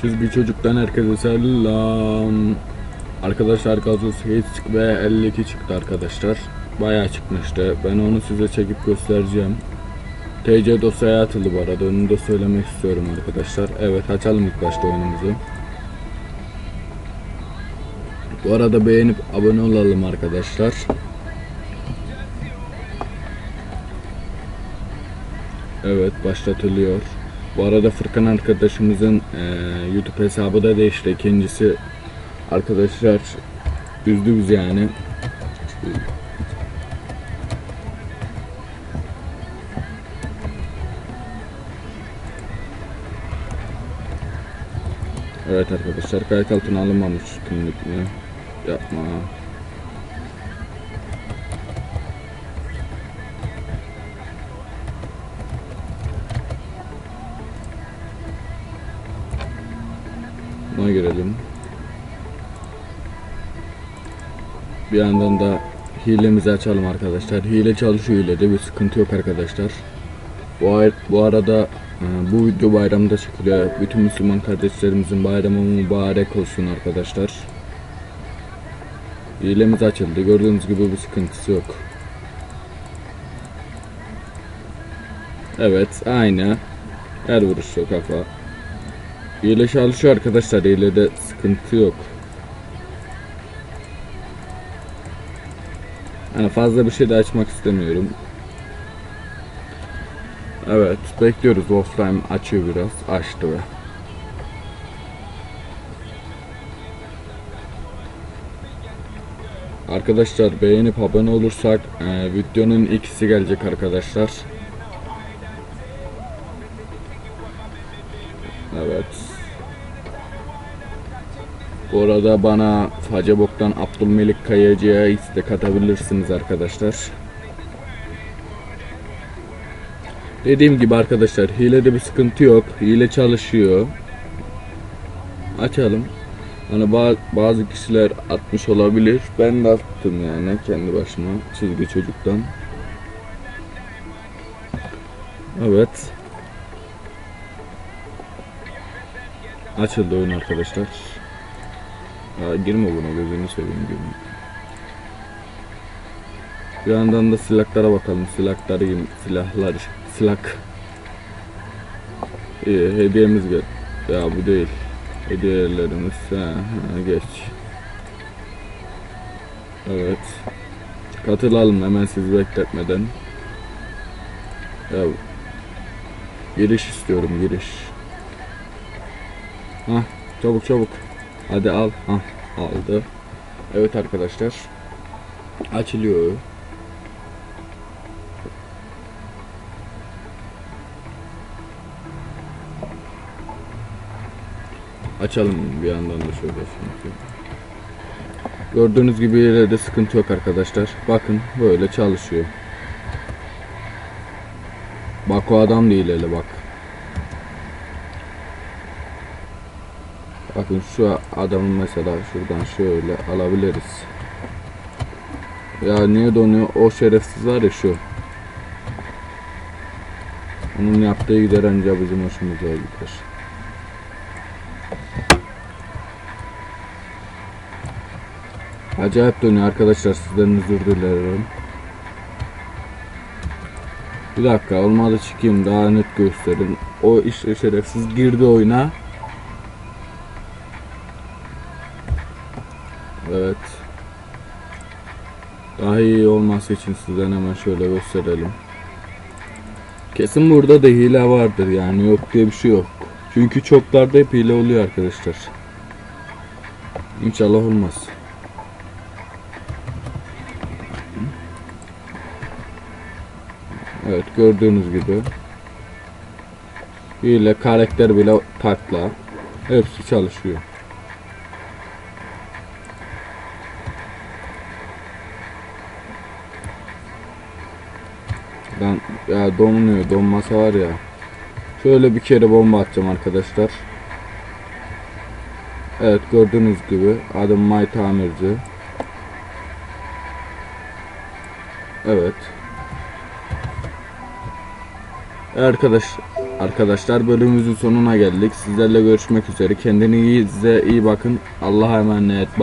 Çizgi çocuktan herkese selam. Arkadaşlar gazoz hiç ve 52 çıktı arkadaşlar. Bayağı çıkmıştı. Ben onu size çekip göstereceğim. TC dosyaya atıldı bu arada. Onu da söylemek istiyorum arkadaşlar. Evet açalım ilk başta oyunumuzu. Bu arada beğenip abone olalım arkadaşlar. Evet başlatılıyor. Bu arada Fırkan arkadaşımızın eee, YouTube hesabı da değişti. İkincisi arkadaşlar üzdü bizi yani. Evet arkadaşlar kayıt altına alınmamış günlük mü? Yapma. Buna girelim. Bir yandan da hilemizi açalım arkadaşlar. Hile çalışıyor hilede bir sıkıntı yok arkadaşlar. Bu, ay- bu arada e, bu video bayramda çekiliyor. Bütün Müslüman kardeşlerimizin bayramı mübarek olsun arkadaşlar. Hilemiz açıldı. Gördüğünüz gibi bir sıkıntısı yok. Evet aynı. Her vuruş kafa. Hile çalışıyor arkadaşlar. Hilede sıkıntı yok. Yani fazla bir şey de açmak istemiyorum. Evet, bekliyoruz. Wolfram açıyor biraz. Açtı ve. Arkadaşlar beğenip abone olursak e, videonun ikisi gelecek arkadaşlar. Evet. Bu arada bana Facebook'tan Abdülmelik Kayacı'ya istek atabilirsiniz arkadaşlar. Dediğim gibi arkadaşlar hilede bir sıkıntı yok. Hile çalışıyor. Açalım. Hani ba- bazı kişiler atmış olabilir. Ben de attım yani kendi başıma çizgi çocuktan. Evet. Açıldı oyun arkadaşlar. Ya girme buna gözünü seveyim girme. Bir yandan da silahlara bakalım. Silahları gibi silahlar silah. İyi hediyemiz gel. Ya bu değil. Hediyelerimiz ha, ha, geç. Evet. Katılalım hemen sizi bekletmeden. Ya giriş istiyorum giriş. Hah çabuk çabuk. Hadi al. Hah aldı. Evet arkadaşlar. Açılıyor. Açalım bir yandan da şöyle şimdi. Gördüğünüz gibi yine de sıkıntı yok arkadaşlar. Bakın böyle çalışıyor. Bak o adam değil hele bak. Bakın şu adamı mesela şuradan şöyle alabiliriz. Ya niye donuyor? O şerefsiz var ya şu. Onun yaptığı gider anca bizim hoşumuza gider. Acayip dönüyor arkadaşlar sizden özür dilerim. Bir dakika olmadı çıkayım daha net gösterin. O işte şerefsiz girdi oyuna. Daha iyi olması için sizden hemen şöyle gösterelim. Kesin burada da hile vardır yani yok diye bir şey yok. Çünkü çoklarda hep hile oluyor arkadaşlar. İnşallah olmaz. Evet gördüğünüz gibi. Hile karakter bile takla. Hepsi çalışıyor. Ben ya donuyor donmasa var ya. Şöyle bir kere bomba atacağım arkadaşlar. Evet gördüğünüz gibi adım May Tamirci. Evet. Arkadaş Arkadaşlar bölümümüzün sonuna geldik. Sizlerle görüşmek üzere. Kendinize iyi bakın. Allah'a emanet.